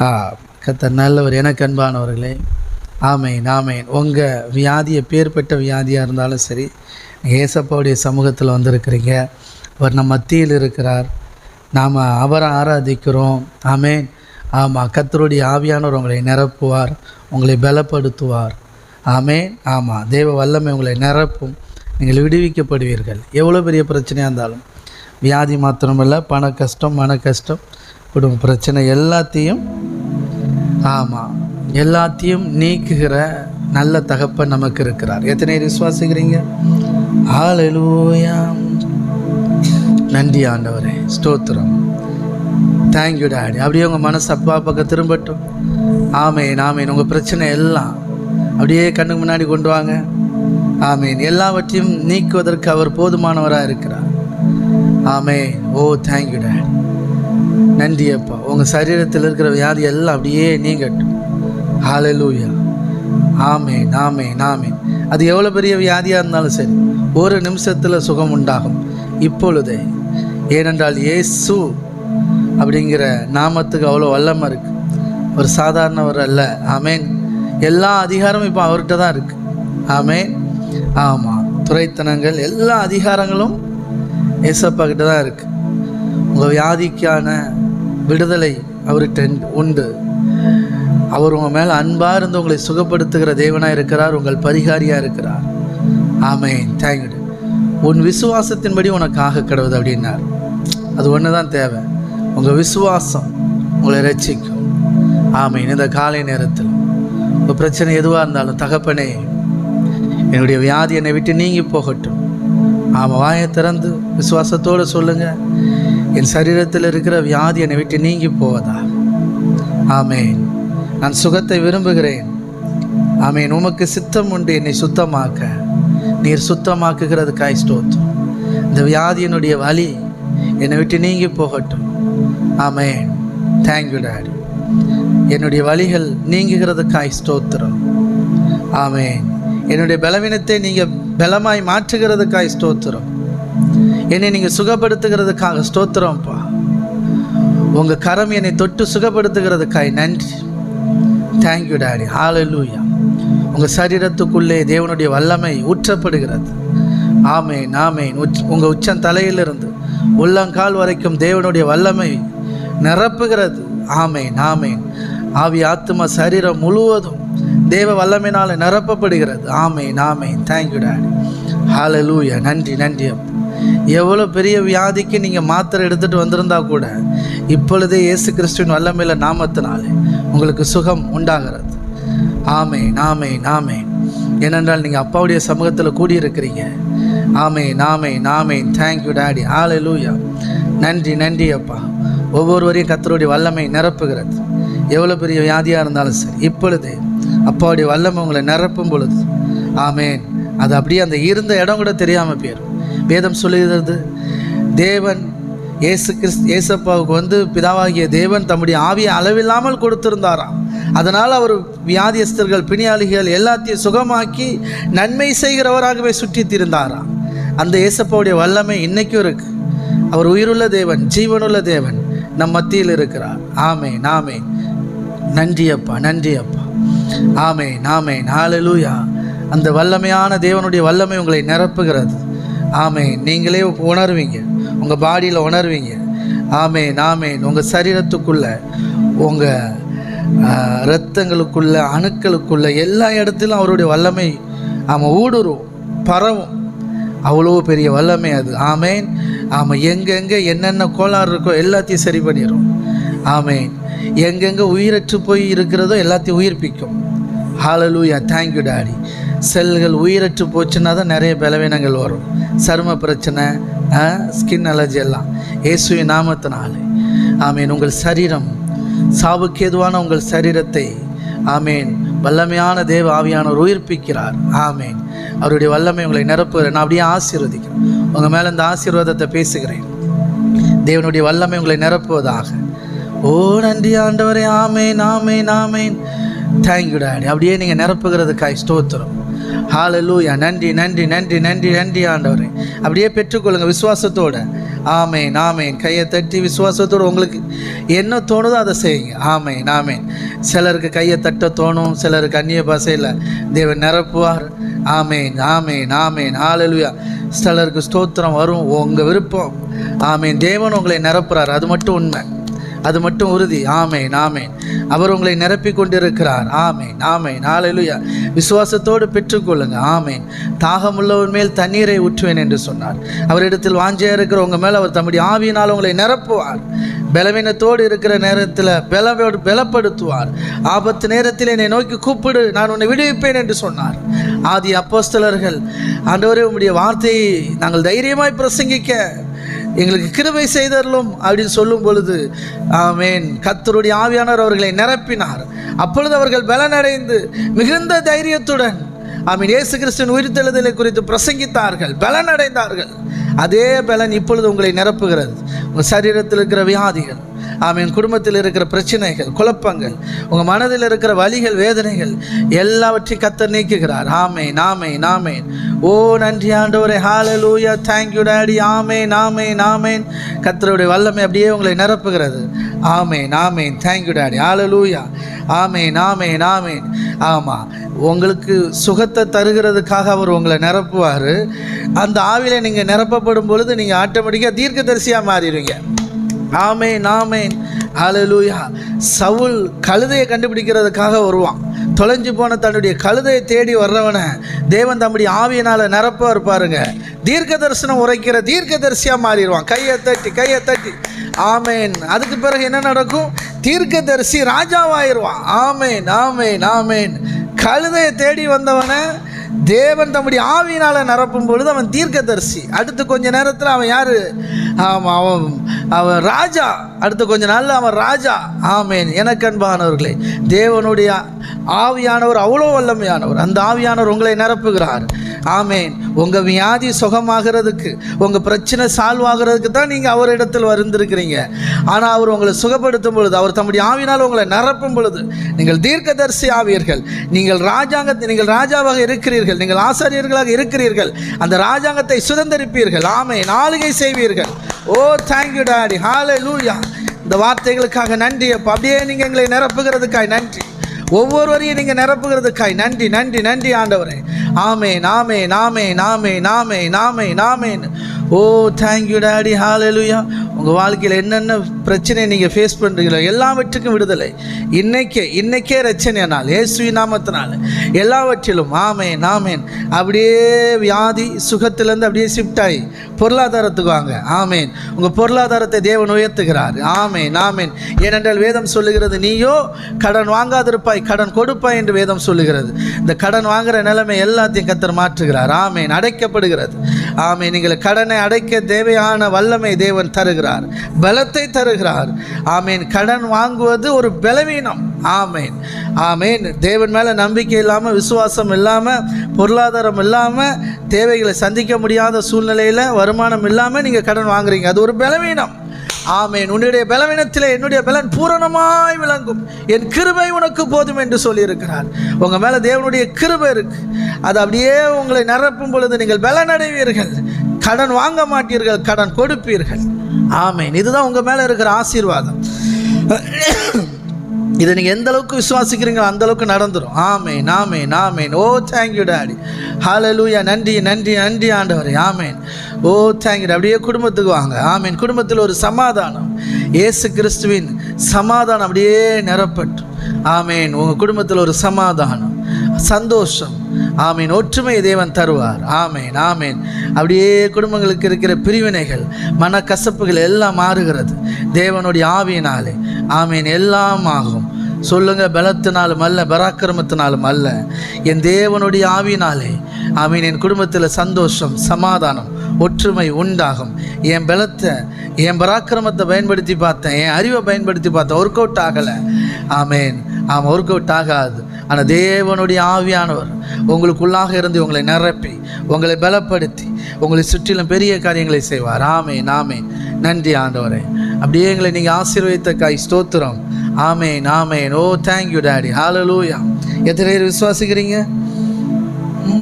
ஆ நல்லவர் எனக்கு அன்பானவர்களே. ஆமேன் ஆமேன். உங்கள் வியாதியை பேர்பட்ட வியாதியாக இருந்தாலும் சரி ஏசப்பாவுடைய சமூகத்தில் வந்திருக்கிறீங்க. அவர் நம் மத்தியில் இருக்கிறார். நாம் அவரை ஆராதிக்கிறோம். ஆமேன். ஆமாம் கத்தருடைய ஆவியானவர் உங்களை நிரப்புவார் உங்களை பலப்படுத்துவார். ஆமேன். ஆமாம் தேவ வல்லமை உங்களை நிரப்பும். நீங்கள் விடுவிக்கப்படுவீர்கள். எவ்வளோ பெரிய பிரச்சனையாக இருந்தாலும். வியாதி மாத்திரமில்லை பண கஷ்டம் மன கஷ்டம் குடும்ப பிரச்சனை எல்லாத்தையும் ஆமாம் எல்லாத்தையும் நீக்குகிற நல்ல தகப்பன் நமக்கு இருக்கிறார் எத்தனை விசுவாசிக்கிறீங்க? ஹalleluya நன்றி ஆண்டவரே. ஸ்தோத்திரம். தேங்க்யூ டாடி அப்படியே உங்கள் மனசு அப்பா பக்கம் திரும்பட்டும். ஆமேன் ஆமேன். உங்கள் பிரச்சனை எல்லாம் அப்படியே கண்ணுக்கு முன்னாடி கொண்டு வாங்க. ஆமேன். எல்லாவற்றையும் நீக்குவதற்கு அவர் போதுமானவராக இருக்கிறார். ஆமே ஓ தேங்க்யூ டாடி நன்றி அப்பா உங்கள் சரீரத்தில் இருக்கிற வியாதி எல்லாம் அப்படியே நீங்கட்டும். ஹalleluya ஆமே நாமே நாமே அது எவ்வளோ பெரிய வியாதியாக இருந்தாலும் சரி ஒரு நிமிஷத்தில் சுகம் உண்டாகும். இப்பொழுதே ஏனென்றால் இயேசு அப்படிங்கிற நாமத்துக்கு அவ்வளோ வல்லமை இருக்குது ஒரு சாதாரணவர் அல்ல. ஆமேன். எல்லா அதிகாரமும் இப்போ அவர்கிட்ட தான் இருக்குது ஆமேன். ஆமாம் துறைத்தனங்கள் எல்லா அதிகாரங்களும் ஏசப்பா கிட்ட தான் இருக்குது உங்கள் வியாதிக்கான விடுதலை அவர்கிட்ட உண்டு. அவர் உங்கள் மேலே அன்பாக இருந்து உங்களை சுகப்படுத்துகிற தேவனாக இருக்கிறார் உங்கள் பரிகாரியாக இருக்கிறார். ஆமேன். தேங்க்யூ உன் விசுவாசத்தின்படி உனக்காக கிடவுது அப்படின்னார். அது ஒன்று தான் தேவை. உங்கள் விசுவாசம் உங்களை ரட்சிக்கும். ஆமேன். இந்த காலை நேரத்தில் உங்கள் பிரச்சனை எதுவாக இருந்தாலும் தகப்பனே என்னுடைய வியாதி என்னை விட்டு நீங்கி போகட்டும். ஆமாம் வாயை திறந்து விசுவாசத்தோடு சொல்லுங்கள் என் சரீரத்தில் இருக்கிற வியாதி என்னை விட்டு நீங்கி போவதா? ஆமேன். நான் சுகத்தை விரும்புகிறேன். ஆமேன். உமக்கு சித்தம் உண்டு. என்னை சுத்தமாக்க. நீர் சுத்தமாக்குகிறது காய் ஸ்தோத்திரம். இந்த வியாதியினுடைய வலி என்னை விட்டு நீங்கி போகட்டும். ஆமேன். தேங்க்யூ டாடி என்னுடைய வலிகள் நீங்குகிறதுக்காய் ஸ்தோத்திரம். ஆமேன். என்னுடைய பலவீனத்தை நீங்கள் பலமாய் மாற்றுகிறதுக்காய் ஸ்தோத்திரம். என்னை நீங்கள் சுகப்படுத்துகிறதுக்காக ஸ்தோத்திரம்ப்பா உங்கள் கரம் என்னை தொட்டு சுகப்படுத்துகிறதுக்காய். நன்றி. தேங்க்யூ டாடி ஹalleluya உங்கள் சரீரத்துக்குள்ளே தேவனுடைய வல்லமை ஊற்றப்படுகிறது. ஆமேன் ஆமேன். உச் உங்கள் உச்சம் தலையிலிருந்து உள்ளங்கால் வரைக்கும் தேவனுடைய வல்லமை நிரப்புகிறது. ஆமேன் ஆமேன். ஆவி ஆத்மா சரீரம் முழுவதும் தேவ வல்லமையினால் நிரப்பப்படுகிறது. ஆமேன் ஆமேன். தேங்க்யூ டாடி ஹாலலூயா நன்றி நன்றி அப்பா. எவ்வளோ பெரிய வியாதிக்கு நீங்கள் மாத்திரை எடுத்துகிட்டு வந்திருந்தா கூட இப்பொழுதே இயேசு கிறிஸ்துவின் வல்லமையில் நாமத்தினாலே உங்களுக்கு சுகம் உண்டாகிறது. ஆமே நாமே நாமே ஏனென்றால் நீங்கள் அப்பாவுடைய சமூகத்தில் கூடியிருக்கிறீங்க. ஆமே நாமே நாமே தேங்க்யூ டாடி ஆலை லூயா நன்றி நன்றி அப்பா. ஒவ்வொருவரையும் கத்தருடைய வல்லமை நிரப்புகிறது. எவ்வளோ பெரிய வியாதியாக இருந்தாலும் சரி இப்பொழுது அப்பாவுடைய வல்லமை உங்களை நிரப்பும் பொழுது ஆமேன். அது அப்படியே அந்த இருந்த இடம் கூட தெரியாமல் போயிடும் வேதம் சொல்லுகிறது. தேவன் இயேசு கிறிஸ்து இயேசப்பாவுக்கு வந்து பிதாவாகிய தேவன் தம்முடைய ஆவியை அளவில்லாமல் கொடுத்திருந்தாராம். அதனால் அவர் வியாதியஸ்தர்கள் பிணியாளிகள் எல்லாத்தையும் சுகமாக்கி நன்மை செய்கிறவராகவே சுற்றித்திருந்தாராம். அந்த இயேசப்பாவுடைய வல்லமை இன்னைக்கும் இருக்கு. அவர் உயிருள்ள தேவன் ஜீவனுள்ள தேவன் நம் மத்தியில் இருக்கிறார். ஆமே நாமே நன்றி அப்பா நன்றி அப்பா. ஆமே நாமே ஹalleluya அந்த வல்லமையான தேவனுடைய வல்லமை உங்களை நிரப்புகிறது. ஆமே நீங்களே உணர்வீங்க. உங்கள் பாடியில் உணர்வீங்க. ஆமே நாமே உங்கள் சரீரத்துக்குள்ள உங்கள் ரத்தங்களுக்குள்ள அணுக்களுக்குள்ள எல்லா இடத்திலும் அவருடைய வல்லமை ஆமாம் ஊடுருவோம் பரவும். அவ்வளோ பெரிய வல்லமை அது. ஆமேன். ஆமாம் எங்கெங்கே என்னென்ன கோளாறு இருக்கோ எல்லாத்தையும் சரி பண்ணிடும் ஆமேன். எங்கெங்கே உயிரற்று போய் இருக்கிறதோ எல்லாத்தையும் உயிர்ப்பிக்கும். ஹாலலூயா தேங்க்யூ டாடி செல்கள் உயிரற்று போச்சுன்னா தான் நிறைய பலவீனங்கள் வரும். சரும பிரச்சனை ஸ்கின் அலர்ஜி எல்லாம். இயேசுவின் நாமத்தினாலே. ஆமீன். உங்கள் சரீரம் சாவுக்கு ஏதுவான உங்கள் சரீரத்தை ஆமேன். வல்லமையான தேவ ஆவியானவர் உயிர்ப்பிக்கிறார். ஆமேன். அவருடைய வல்லமை உங்களை நிரப்புகிறேன் நான் அப்படியே ஆசீர்வதிக்கிறேன். உங்கள் மேலே இந்த ஆசீர்வாதத்தை பேசுகிறேன். தேவனுடைய வல்லமை உங்களை நிரப்புவதாக. ஓ நன்றி ஆண்டவரே. ஆமேன் ஆமேன் ஆமேன். தேங்க்யூ டாடி அப்படியே நீங்கள் நிரப்புகிறதுக்காய் ஸ்தோத்திரம். ஹாலலூயா நன்றி நன்றி நன்றி நன்றி நன்றி ஆண்டவரே. அப்படியே பெற்றுக்கொள்ளுங்க விசுவாசத்தோட. ஆமே நாமேன் கையை தட்டி விசுவாசத்தோடு உங்களுக்கு என்ன தோணுதோ அதை செய்யுங்க. ஆமே நாமேன் சிலருக்கு கையை தட்ட தோணும் சிலருக்கு அந்நிய பாசையில் தேவன் நிரப்புவார். ஆமேன் ஆமேன் ஆமேன். ஹalleluya சிலருக்கு ஸ்தோத்திரம் வரும். உங்கள் விருப்பம். ஆமேன். தேவன் உங்களை நிரப்புறார். அது மட்டும் உண்மை. அது மட்டும் உறுதி. ஆமை நாமே அவர் உங்களை நிரப்பி கொண்டிருக்கிறார். ஆமை நாமே நாளையிலுயா விசுவாசத்தோடு பெற்றுக்கொள்ளுங்க. ஆமை தாகமுள்ளவர் மேல் தண்ணீரை ஊற்றுவேன் என்று சொன்னார். அவரிடத்தில் வாஞ்சியா இருக்கிற உங்க மேல் அவர் தம்முடைய ஆவியினால் உங்களை நிரப்புவார். பலவீனத்தோடு இருக்கிற நேரத்தில் பலவோடு பலப்படுத்துவார். ஆபத்து நேரத்தில் என்னை நோக்கி கூப்பிடு நான் உன்னை விடுவிப்பேன் என்று சொன்னார். ஆதி அப்போஸ்தலர்கள் ஆண்டவரே உங்களுடைய வார்த்தையை நாங்கள் தைரியமாய் பிரசங்கிக்க எங்களுக்கு கிருபை செய்தரலும் அப்படின்னு சொல்லும் பொழுது ஆமேன். கத்தருடைய ஆவியானவர் அவர்களை நிரப்பினார். அப்பொழுது அவர்கள் பலனடைந்து மிகுந்த தைரியத்துடன் ஆமீன் இயேசு கிறிஸ்துவின் உயிர்த்தெழுதலை குறித்து பிரசங்கித்தார்கள். பலனடைந்தார்கள். அதே பலன் இப்பொழுது உங்களை நிரப்புகிறது. உங்கள் சரீரத்தில் இருக்கிற வியாதிகள் ஆமீன் குடும்பத்தில் இருக்கிற பிரச்சனைகள் குழப்பங்கள் உங்கள் மனதில் இருக்கிற வலிகள் வேதனைகள் எல்லாவற்றையும் கத்தர் நீக்குகிறார். ஆமே நாமே நாமேன் ஓ நன்றி ஆண்டவரே ஹalleluya thank you டாடி ஆமேன் ஆமேன் ஆமேன். கத்தருடைய வல்லமை அப்படியே உங்களை நிரப்புகிறது. ஆமேன் ஆமேன். தேங்க்யூ டாடி ஹalleluya ஆமேன் ஆமேன் ஆமேன். ஆமாம் உங்களுக்கு சுகத்தை தருகிறதுக்காக அவர் உங்களை நிரப்புவார். அந்த ஆவியில் நீங்கள் நிரப்பப்படும் பொழுது நீங்கள் ஆட்டோமேட்டிக்காக தீர்க்கதரிசியாக மாறிடுவீங்க. ஆமேன் ஆமேன். லூயா சவுல் கழுதையை கண்டுபிடிக்கிறதுக்காக வருவான். தொலைஞ்சு போன தன்னுடைய கழுதையை தேடி வர்றவனை தேவன் தம்முடைய ஆவியினால் நிரப்ப இருப்பாருங்க தீர்க்க தரிசனம் உரைக்கிற தீர்க்க தரிசியாக மாறிடுவான். கையை தட்டி கையை தட்டி. ஆமேன். அதுக்கு பிறகு என்ன நடக்கும்? தீர்க்க தரிசி ராஜாவாயிருவான். ஆமேன் ஆமேன் ஆமேன். கழுதையை தேடி வந்தவனை தேவன் தம்முடைய ஆவியினால் நிரப்பும் பொழுது அவன் தீர்க்கதரிசி. அடுத்து கொஞ்ச நேரத்தில் அவன் யார்? ஆமாம் அவன் அவன் ராஜா. அடுத்து கொஞ்ச நாளில் அவன் ராஜா. ஆமேன். எனக்கு அன்பானவர்களே தேவனுடைய ஆவியானவர் அவ்வளோ வல்லமையானவர். அந்த ஆவியானவர் உங்களை நிரப்புகிறார். ஆமேன். உங்கள் வியாதி சுகமாகிறதுக்கு உங்கள் பிரச்சனை சால்வ் ஆகிறதுக்கு தான் நீங்கள் அவரிடத்தில் வந்திருக்கிறீங்க. ஆனால் அவர் உங்களை சுகப்படுத்தும் பொழுது அவர் தம்முடைய ஆவினால் உங்களை நிரப்பும் பொழுது நீங்கள் தீர்க்கதரிசி ஆவீர்கள். நீங்கள் ராஜாங்கத்தை நீங்கள் ராஜாவாக இருக்கிறீர்கள் நீங்கள் ஆசாரியர்களாக இருக்கிறீர்கள். அந்த ராஜாங்கத்தை சுதந்திரிப்பீர்கள். ஆமை நாளிகை செய்வீர்கள். ஓ தேங்க்யூ டாடி ஹாலே லூயா இந்த வார்த்தைகளுக்காக நன்றி அப்போ. அப்படியே நீங்கள் எங்களை நிரப்புகிறதுக்காய் நன்றி. ஒவ்வொருவரையும் நீங்கள் நிரப்புகிறதுக்காய். நன்றி நன்றி நன்றி ஆண்டவரே. ஆமே நாமே நாமே நாமே நாமே நாமே நாமேன் ஓ தேங்க்யூ டாடி ஹாலலுயா உங்கள் வாழ்க்கையில் என்னென்ன பிரச்சனை நீங்கள் ஃபேஸ் பண்ணுறீங்களோ எல்லாவற்றுக்கும் விடுதலை. இன்னைக்கே இன்னைக்கே ரச்சனை நாள் ஏசுவி நாமத்தினால் எல்லாவற்றிலும் ஆமேன் ஆமேன். அப்படியே வியாதி சுகத்திலேருந்து அப்படியே ஷிஃப்ட் ஆகி பொருளாதாரத்துக்கு வாங்க. ஆமேன். உங்கள் பொருளாதாரத்தை தேவன் உயர்த்துகிறார். ஆமேன். ஆமேன். ஏனென்றால் வேதம் சொல்லுகிறது நீயோ கடன் வாங்காதிருப்பாய் கடன் கொடுப்பாய் என்று வேதம் சொல்லுகிறது. இந்த கடன் வாங்குகிற நிலைமை எல்லாத்தையும் கத்தர் மாற்றுகிறார். ஆமேன். அடைக்கப்படுகிறது. ஆமேன். நீங்கள் கடனை அடைக்க தேவையான வல்லமை தேவன் தருகிறார். பலத்தை தருகிறார். ஆமேன். கடன் வாங்குவது ஒரு பலவீனம். ஆமேன். ஆமேன். தேவன் மேலே நம்பிக்கை இல்லாமல் விசுவாசம் இல்லாமல் பொருளாதாரம் இல்லாமல் தேவைகளை சந்திக்க முடியாத சூழ்நிலையில் வருமானம் இல்லாமல் நீங்கள் கடன் வாங்குறீங்க. அது ஒரு பலவீனம். ஆமேன். உன்னுடைய பலவீனத்தில் என்னுடைய பலன் பூரணமாய் விளங்கும். என் கிருபை உனக்கு போதும் என்று சொல்லியிருக்கிறார். உங்கள் மேலே தேவனுடைய கிருபை இருக்கு. அது அப்படியே உங்களை நிரப்பும் பொழுது நீங்கள் பலன் அடைவீர்கள் கடன் வாங்க மாட்டீர்கள் கடன் கொடுப்பீர்கள். ஆமேன். இதுதான் உங்கள் மேலே இருக்கிற ஆசீர்வாதம். இதை நீங்கள் எந்த அளவுக்கு விசுவாசிக்கிறீங்களோ அந்த அளவுக்கு நடந்துடும் ஆமேன் ஆமேன் ஆமேன். ஓ தேங்க்யூ டாடி ஹலலூயா நன்றி நன்றி நன்றி ஆண்டவர். ஆமேன். ஓ தேங்க்யூ அப்படியே குடும்பத்துக்கு வாங்க. ஆமேன். குடும்பத்தில் ஒரு சமாதானம். ஏசு கிறிஸ்துவின் சமாதானம் அப்படியே நிரப்பட்டு ஆமேன். உங்கள் குடும்பத்தில் ஒரு சமாதானம். சந்தோஷம். ஆமீன். ஒற்றுமை தேவன் தருவார். ஆமேன் ஆமேன். அப்படியே குடும்பங்களுக்கு இருக்கிற பிரிவினைகள் மனக்கசப்புகள் எல்லாம் மாறுகிறது. தேவனுடைய ஆவியினாலே. ஆமீன். எல்லாம் ஆகும். சொல்லுங்க பலத்தினாலும் அல்ல பராக்கிரமத்தினாலும் அல்ல. என் தேவனுடைய ஆவியினாலே. ஆமீன். என் குடும்பத்தில் சந்தோஷம் சமாதானம் ஒற்றுமை உண்டாகும். என் பலத்தை என் பராக்கிரமத்தை பயன்படுத்தி பார்த்தேன். என் அறிவை பயன்படுத்தி பார்த்தேன். ஒர்க் அவுட் ஆகலை. ஆமேன். ஆமாம் ஒர்க் அவுட் ஆகாது. ஆனால் தேவனுடைய ஆவியானவர் உங்களுக்குள்ளாக இருந்து உங்களை நிரப்பி உங்களை பலப்படுத்தி உங்களை சுற்றிலும் பெரிய காரியங்களை செய்வார். ஆமே நாமே நன்றி ஆண்டவரே. அப்படியே எங்களை நீங்கள் ஆசீர்வதித்த காய் ஸ்தோத்திரம். ஆமே நாமே ஓ தேங்க்யூ டாடி ஹாலலூயா எத்தனை பேர் விசுவாசிக்கிறீங்க?